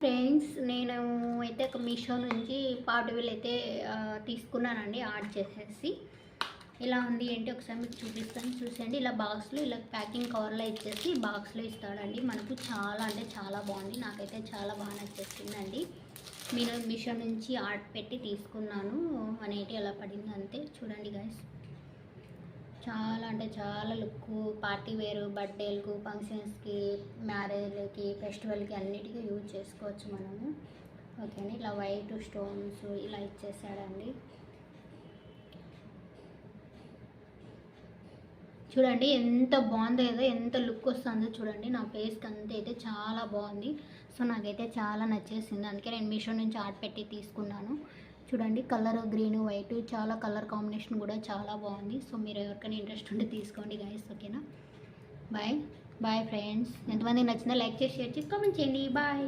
Friends నేను అయితే ఒక మీషో నుంచి పార్టీవీల్ అయితే తీసుకున్నానండి ఆర్డర్ చేసేసి. ఇలా ఉంది ఏంటి ఒకసారి మీకు చూపిస్తాను చూసేయండి. ఇలా బాక్స్లో ఇలా ప్యాకింగ్ కవర్లో ఇచ్చేసి బాక్స్లో ఇస్తాడండి. మనకు చాలా అంటే చాలా బాగుంది. నాకైతే చాలా బాగా నచ్చేసిందండి. నేను మీషో నుంచి ఆర్డర్ పెట్టి తీసుకున్నాను. అనేటి ఎలా పడింది అంతే. చూడండి గాయస్. చాలా అంటే చాలా లుక్ పార్టీ వేరు బర్త్డేలకు ఫంక్షన్స్కి మ్యారేజ్లకి ఫెస్టివల్కి అన్నిటికీ యూజ్ చేసుకోవచ్చు మనము. ఓకే అండి ఇలా వైట్ స్టోన్స్ ఇలా ఇచ్చేసాడండి. చూడండి ఎంత బాగుందో ఏదో ఎంత లుక్ వస్తుందో చూడండి. నా ఫేస్కి అంతా అయితే చాలా బాగుంది. సో నాకైతే చాలా నచ్చేసింది. అందుకే నేను మీషో నుంచి ఆర్ట్ పెట్టి తీసుకున్నాను. చూడండి కలర్ గ్రీన్ వైట్ చాలా కలర్ కాంబినేషన్ కూడా చాలా బాగుంది. సో మీరు ఎవరికైనా ఇంట్రెస్ట్ ఉంటే తీసుకోండి గైస్ ఓకేనా బాయ్ బాయ్ ఫ్రెండ్స్ ఎంతమంది నచ్చిందో లైక్ చేసి షేర్ చేసి కామెంట్ చేయండి. బాయ్